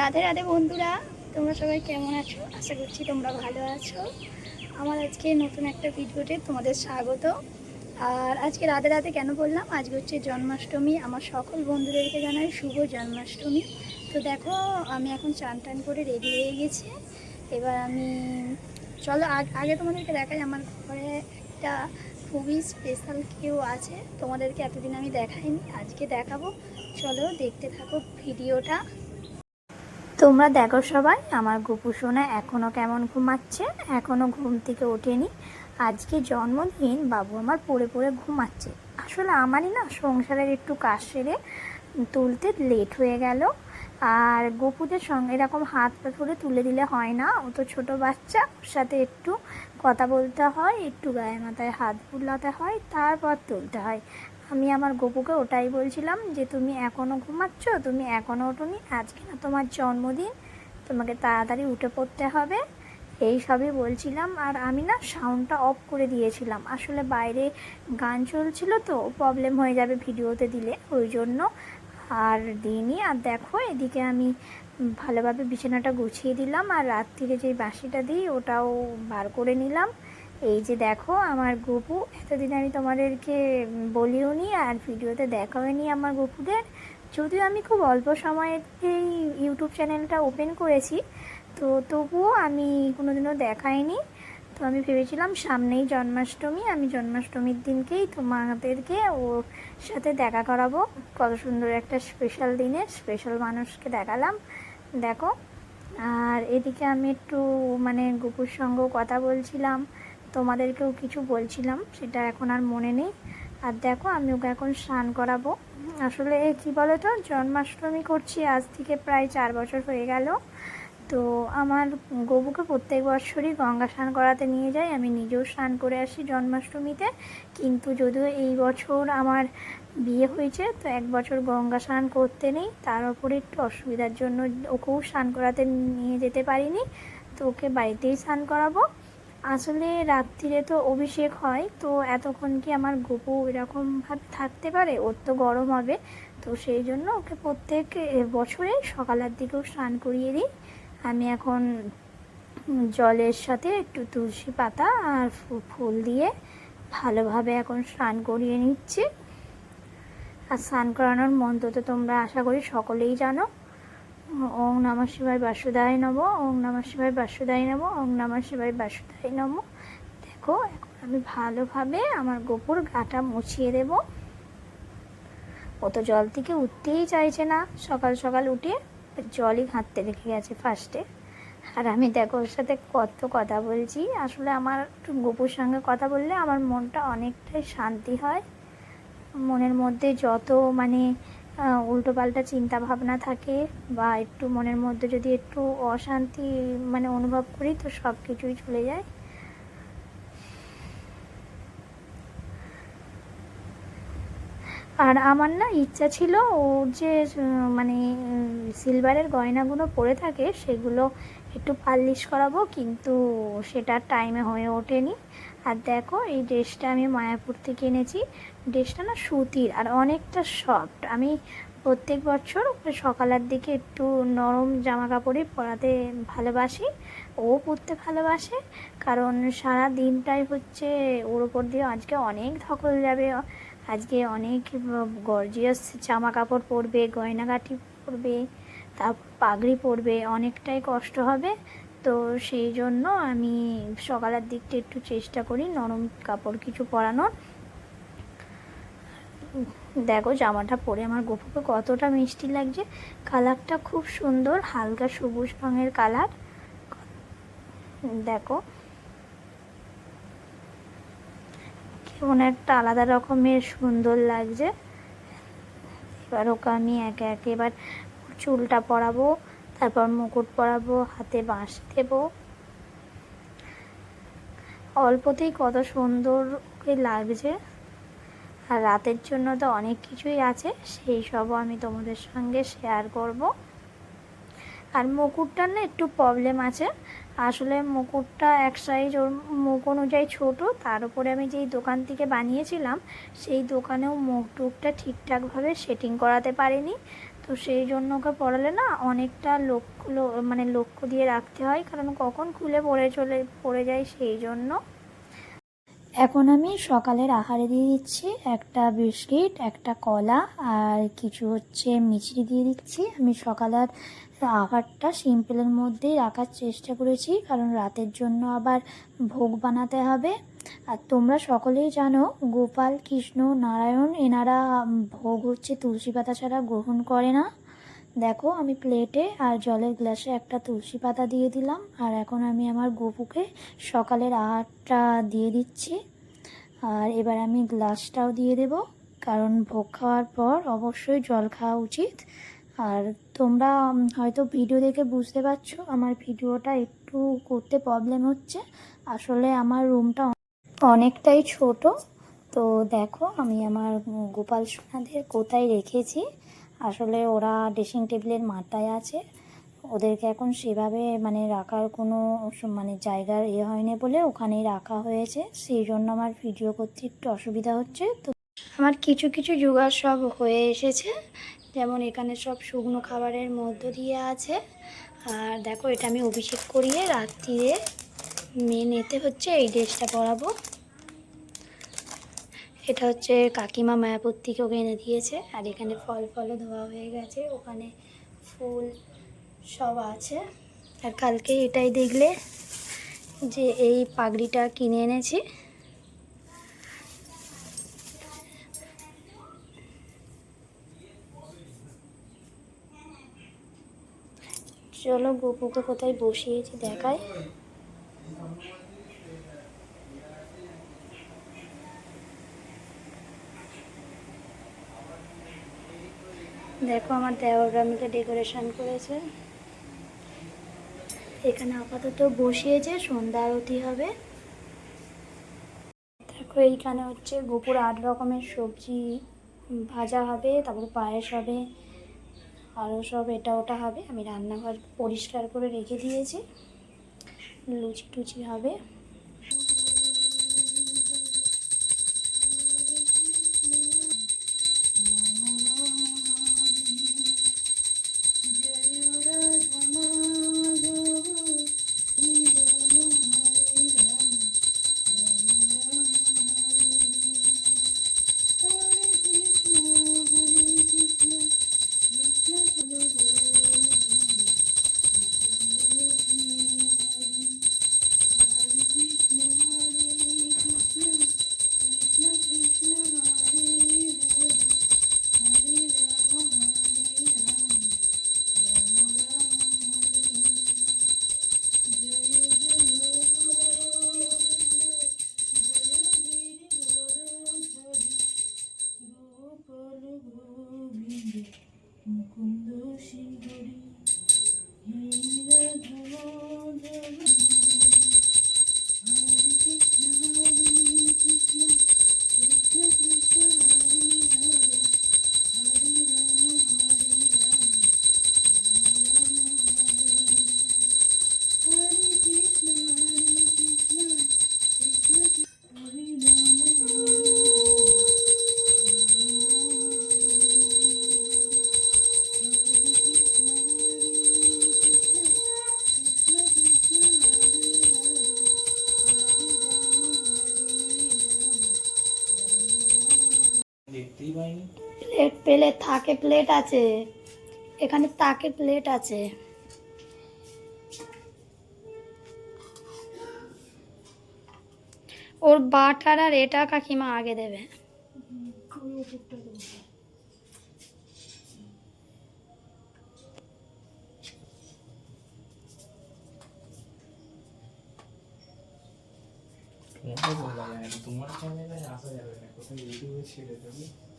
রাধে রাধে বন্ধুরা, তোমরা সবাই কেমন আছো? আশা করছি তোমরা ভালো আছো। আমার আজকে নতুন একটা ভিডিওতে তোমাদের স্বাগত। আর আজকে রাধে রাধে কেন বললাম? আজকে হচ্ছে জন্মাষ্টমী। আমার সকল বন্ধুদেরকে জানাই শুভ জন্মাষ্টমী। তো দেখো, আমি এখন চান টান করে রেডি হয়ে গেছি। এবার আমি, চলো, আগে তোমাদেরকে দেখাই, আমার ঘরে একটা খুবই স্পেশাল কেউ আছে। তোমাদেরকে এতদিন আমি দেখাইনি। আজকে দেখাবো। চলো, দেখতে থাকো ভিডিওটা। তোমরা দেখো সবাই, আমার গোপু সোনা এখনও কেমন ঘুমাচ্ছে? এখনও ঘুম থেকে ওঠেনি। আজকে জন্মদিন, বাবু আমার পড়ে পড়ে ঘুমাচ্ছে। আসলে আমারই না সংসারের একটু কাজ সেরে তুলতে লেট হয়ে গেল। আর গপুদের সঙ্গে এরকম হাত পা ধরে তুলে দিলে হয় না। ও তো ছোটো বাচ্চা, ওর সাথে একটু কথা বলতে হয়, একটু গায়ে মাথায় হাত বুলাতে হয়, তারপর তুলতে হয়। আমি আমার গপুকে ওটাই বলছিলাম যে, তুমি এখনও ঘুমাচ্ছ? তুমি এখনও ওঠোনি? আজকে না তোমার জন্মদিন। তোমাকে তাড়াতাড়ি উঠে পড়তে হবে। এই সবই বলছিলাম আর আমি না সাউন্ডটা অফ করে দিয়েছিলাম। আসলে বাইরে গান চলছিল তো, প্রবলেম হয়ে যাবে ভিডিওতে দিলে, ওই জন্য। আর দিইনি। আর দেখো, এদিকে আমি ভালোভাবে বিছানাটা গুছিয়ে দিলাম আর রাত্রিরে যে বাসিটা দিই ওটাও বার করে নিলাম। এই যে দেখো আমার গপু, এতদিন আমি তোমাদেরকে বলিও নি আর ভিডিওতে দেখাও নি আমার গপুদের। যদিও আমি খুব অল্প সময়েতেই ইউটিউব চ্যানেলটা ওপেন করেছি, তো তবুও আমি কোনোদিনও দেখাইনি। তো আমি ভেবেছিলাম সামনেই জন্মাষ্টমী, আমি জন্মাষ্টমীর দিনকেই তোমাদেরকে ওর সাথে দেখা করাবো। কত সুন্দর একটা স্পেশাল দিনে স্পেশাল মানুষকে দেখালাম। দেখো, আর এদিকে আমি একটু মানে গুপুর সঙ্গেও কথা বলছিলাম, তোমাদেরকেও কিছু বলছিলাম, সেটা এখন আর মনে নেই। আর দেখো, আমি ওকে এখন স্নান করাবো। আসলে, কি বলো তো জন্মাষ্টমী করছি, আজ থেকে প্রায় চার বছর হয়ে গেল। তো আমার গবুকে প্রত্যেক বছরই গঙ্গা স্নান করাতে নিয়ে যাই। আমি নিজেও স্নান করে আসি জন্মাষ্টমীতে। কিন্তু যদিও এই বছর আমার বিয়ে হয়েছে, তো এক বছর গঙ্গা স্নান করতে নেই। তার উপরে একটু অসুবিধার জন্য ওকেও স্নান করাতে নিয়ে যেতে পারিনি। তো ওকে বাড়িতেই স্নান করাবো। আসলে রাত্রিরে তো অভিষেক হয়, তো এতক্ষণ কি আমার গপু এরকমভাবে থাকতে পারে? ওর তো গরম হবে। তো সেই জন্য ওকে প্রত্যেক বছরে সকালের দিকেও স্নান করিয়ে দিই। আমি এখন জলের সাথে একটু তুলসী পাতা আর ফুল দিয়ে ভালোভাবে এখন স্নান করিয়ে নিচ্ছি। আর স্নান করানোর মন্ত্র তো তোমরা আশা করি সকলেই জানো। ওং নমঃ শিবায় বাসুদায় নম ওং নমঃ শিবায় বাসুদায় নম ওং নমঃ শিবায় বাসুদায় নম। দেখো, এখন আমি ভালোভাবে আমার গোপুর গাটা মুছিয়ে দেব। ও তো জল থেকে উঠতেই চাইছে না সকাল সকাল উঠে। জলই ঘাঁটতে রেখে গেছে ফার্স্টে আর আমি দেখো ওর সাথে কত কথা বলছি। আসলে আমার একটু গোপুর সঙ্গে কথা বললে আমার মনটা অনেকটাই শান্তি হয়। মনের মধ্যে যত মানে উল্টো পাল্টা চিন্তা ভাবনা থাকে বা একটু মনের মধ্যে যদি একটু অশান্তি মানে অনুভব করি তো সব কিছুই চলে যায়। আর আমার না ইচ্ছা ছিল ওর যে মানে সিলভারের গয়নাগুলো পরে থাকে, সেগুলো একটু পালিশ করাবো, কিন্তু সেটা টাইমে হয়ে ওঠেনি। আর দেখো, এই ড্রেসটা আমি মায়াপুর থেকে এনেছি। ড্রেসটা না সুতির আর অনেকটা সফট আমি প্রত্যেক বছর সকালের দিকে একটু নরম জামা কাপড়ই পরাতে ভালোবাসি। ও পরতে ভালোবাসে, কারণ সারা দিনটাই হচ্ছে ওর ওপর দিয়ে আজকে অনেক ধকল যাবে। আজকে অনেক গর্জিয়াস জামা কাপড় পরবে, গয়নাগাটি পরবে, তারপর পাগড়ি পরবে, অনেকটাই কষ্ট হবে। তো সেই জন্য আমি সকালের দিকটা একটু চেষ্টা করি নরম কাপড় কিছু পরানোর। দেখো জামাটা পরে আমার গোপুকে কতটা মিষ্টি লাগছে। কালারটা খুব সুন্দর, হালকা সবুজ রঙের কালার। দেখো কেমন একটা আলাদা রকমের, সুন্দর লাগছে। এবার ওকে আমি একে একে এবার চুলটা পরাবো, তারপর মুকুট পরাবো, হাতে বাঁশ দেবো। অল্পতেই কত সুন্দর ওকে লাগছে। আর রাতের জন্য তো অনেক কিছুই আছে, সেই সবও আমি তোমাদের সঙ্গে শেয়ার করব। আর মুকুটটার না একটু প্রবলেম আছে আসলে মুকুটটা এক সাইজ ওর মুখ অনুযায়ী ছোটো। তার উপরে আমি যেই দোকান থেকে বানিয়েছিলাম, সেই দোকানেও মুকুটটা ঠিকঠাকভাবে সেটিং করাতে পারিনি। তো সেই জন্য ওকে পড়ালে না অনেকটা লক্ষ্য মানে লক্ষ্য দিয়ে রাখতে হয়, কারণ কখন খুলে পড়ে চলে, পড়ে যায় সেই জন্য। এখন আমি সকালের আহারে দিয়ে দিচ্ছি, একটা বিস্কিট, একটা কলা, আর কিছু হচ্ছে মিছরি দিয়ে দিচ্ছি। আমি সকালের আহারটা সিম্পলের মধ্যেই রাখার চেষ্টা করেছি, কারণ রাতের জন্য আবার ভোগ বানাতে হবে। আর তোমরা সকলেই জানো, গোপাল, কৃষ্ণ, নারায়ণ, এনারা ভোগ হচ্ছে তুলসী পাতা ছাড়া গ্রহণ করে না। দেখো, আমি প্লেটে আর জলের গ্লাসে একটা তুলসী পাতা দিয়ে দিলাম, আর এখন আমি আমার গোপুকে সকালের আহারটা দিয়ে দিচ্ছি। আর এবার আমি গ্লাসটাও দিয়ে দেব, কারণ ভোগ খাওয়ার পর অবশ্যই জল খাওয়া উচিত। আর তোমরা হয়তো ভিডিও দেখে বুঝতে পারছ, আমার ভিডিওটা একটু করতে প্রবলেম হচ্ছে। আসলে আমার রুমটা অনেকটাই ছোট। তো দেখো, আমি আমার গোপাল সোনাদের কোথায় রেখেছি। আসলে ওরা ড্রেসিং টেবিলের মাথায় আছে। ওদেরকে এখন সেভাবে মানে রাখার কোনো মানে জায়গার ইয়ে হয়নি বলে ওখানেই রাখা হয়েছে। সেই জন্য আমার ভিডিও করতে একটু অসুবিধা হচ্ছে। তো আমার কিছু কিছু জোগাড় সব হয়ে এসেছে। যেমন এখানে সব শুকনো খাবারের মধ্য দিয়ে আছে। আর দেখো, এটা আমি অভিষেক করিয়ে রাত্রিরে মেন এতে হচ্ছে, এই ড্রেসটা পরাবো। এটা হচ্ছে কাকিমা মায়াপুর থেকে ওকে এনে দিয়েছে। আর এখানে ফল ফলও ধোয়া হয়ে গেছে, ওখানে ফুল সব আছে। আর কালকে এটাই দেখলে যে এই পাগড়িটা কিনে এনেছি। চলো গোপুকে কোথায় বসিয়েছি দেখায়। দেখো আমার দেওররা মিলে ডেকোরেশন করেছে। এখানে আপাতত বসিয়েছে, সন্ধ্যা আরতি হবে। দেখো এইখানে হচ্ছে গোপুর আট রকমের সবজি ভাজা হবে, তারপর পায়েস হবে। আরও সব এটা ওটা হবে। আমি রান্নাঘর পরিষ্কার করে রেখে দিয়েছি। লুচি টুচি হবে। দেখতেই পাইনি প্লেট পেলে থাকে প্লেট আছে। এখানে তাকে প্লেট আছে। ওর বাটার আর এটা কাকিমা আগে দেবে। 丢弃ちいい。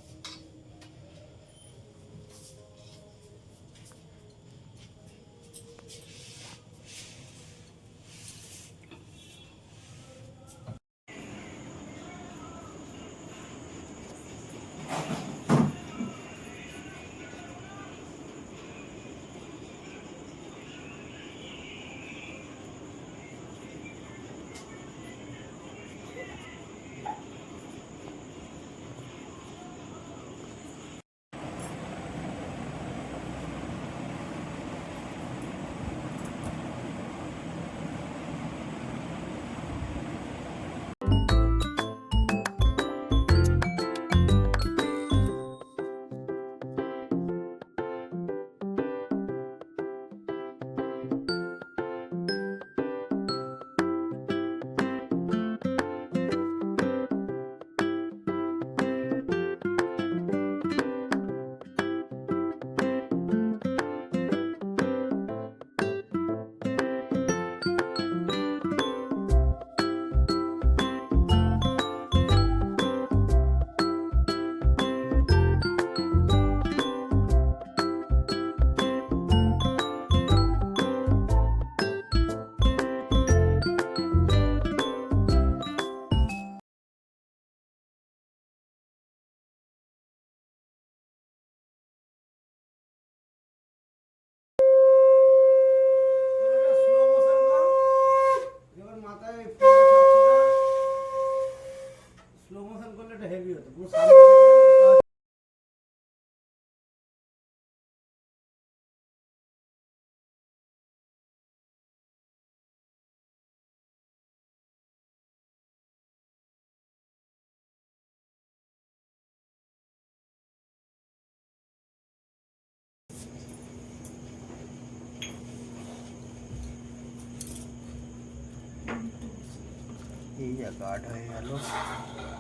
কোথায় ইউটিউবে ছেড়ে দেবে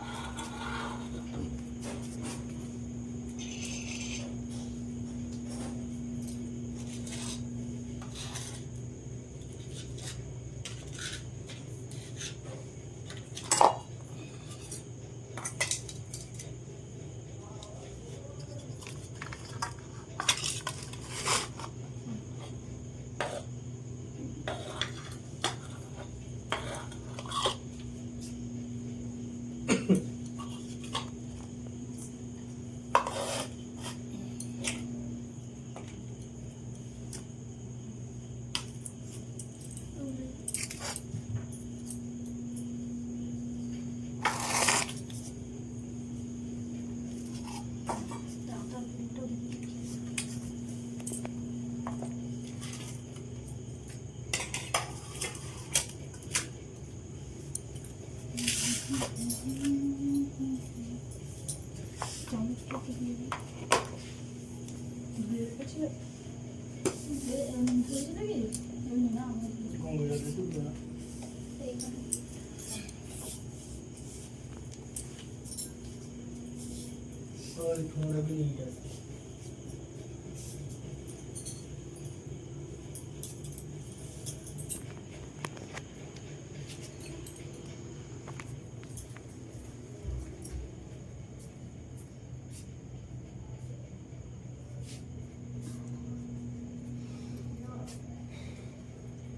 এই যা কাট হয়ে গেল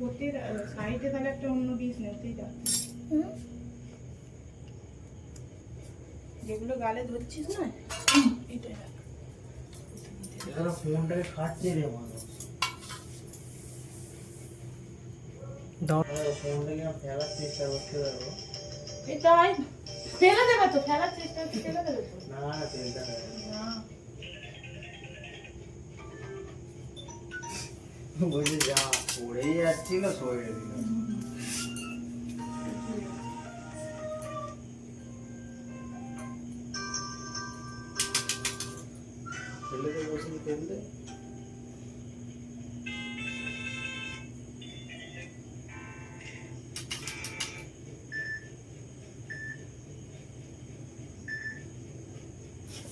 ওটির সাইডে তাহলে একটা অন্য বিজনেস তুই যা। যেগুলো গালে ধরছিস না? এখানে ফোনটাকে কাটছে রে মানুষ ফোনটাকে ফেলার চেষ্টা করতে পারব এটাই। ফেলে দেবে তো ফেলার চেষ্টা করছি, ফেলে দেবে তো। না না তেলটা না। বলছে যা পড়েই যাচ্ছিল সরে দিল ফেলে দে বসে তেল দে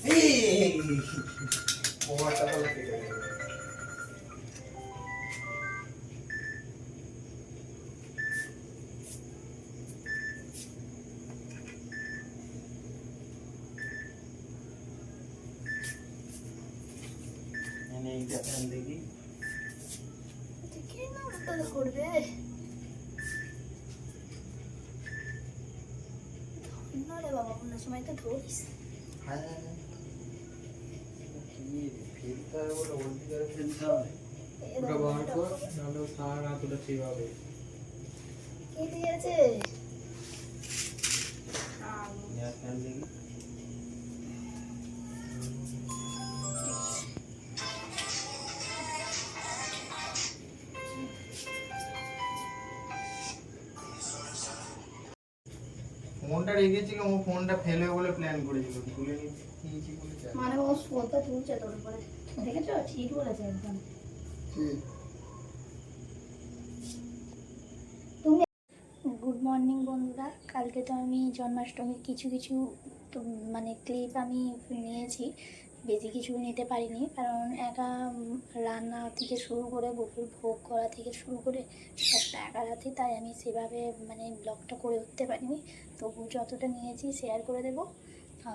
এই! ওভারটা তাহলে কেটে দেবে। এনে এইটা ফ্যান দেখি কি না উল্টো করবে না রে বাবা কোনো সময় তো ধরিস। হায়। হায় ফোনটা রেখেছিল ও ফোনটা ফেলে বলে প্ল্যান করেছিল। তুলে নিয়ে- নিয়েছি বলে মানে ও ফোনটা তুলছে তোর উপরে। দেখেছ? ঠিক বলেছে একদম। তুমি গুড মর্নিং বন্ধুরা। কালকে তো আমি জন্মাষ্টমীর কিছু কিছু তো মানে ক্লিপ আমি নিয়েছি। বেশি কিছু নিতে পারিনি কারণ একা রান্না থেকে শুরু করে গোপুর ভোগ করা থেকে শুরু করে সবটা একা রাতে তাই আমি সেভাবে মানে ব্লগটা করে উঠতে পারিনি। তবু যতটা নিয়েছি শেয়ার করে দেবো।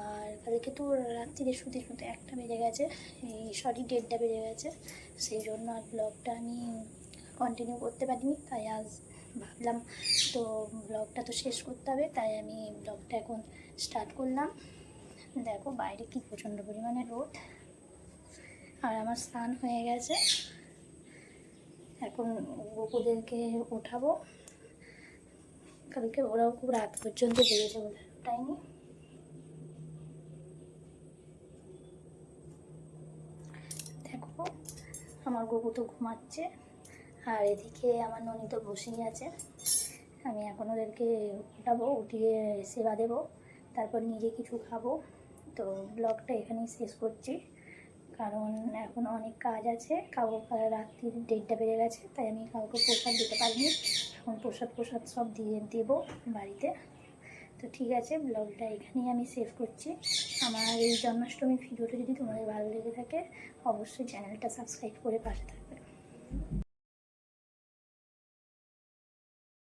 আর কালকে তো রাত্রিরে শুতে শুতে একটা বেজে গেছে, এই সরি দেড়টা বেজে গেছে। সেই জন্য আর ব্লগটা আমি কন্টিনিউ করতে পারিনি, তাই আজ ভাবলাম তো ব্লগটা তো শেষ করতে হবে, তাই আমি ব্লগটা এখন স্টার্ট করলাম। দেখো বাইরে কি প্রচণ্ড পরিমাণে রোদ। আর আমার স্নান হয়ে গেছে। এখন গোপুদেরকে উঠাবো কালকে ওরাও খুব রাত পর্যন্ত বেরিয়েছে তাই টাইমে দেখো, আমার গপু তো ঘুমাচ্ছে, আর এদিকে আমার ননি তো বসেই আছে। আমি এখন ওদেরকে উঠাবো, উঠিয়ে সেবা দেবো, তারপর নিজে কিছু খাব। তো ব্লগটা এখানেই শেষ করছি, কারণ এখন অনেক কাজ আছে। কাউকে রাত্রি ডেটটা বেড়ে গেছে, তাই আমি কাউকে প্রসাদ দিতে পারিনি। এখন প্রসাদ প্রসাদ সব দিয়ে দেবো বাড়িতে। তো ঠিক আছে, ব্লগটা এখানেই আমি সেভ করছি। আমার এই জন্মাষ্টমীর ভিডিওটা যদি তোমাদের ভালো লেগে থাকে, অবশ্যই চ্যানেলটা সাবস্ক্রাইব করে পাশে থাকবে।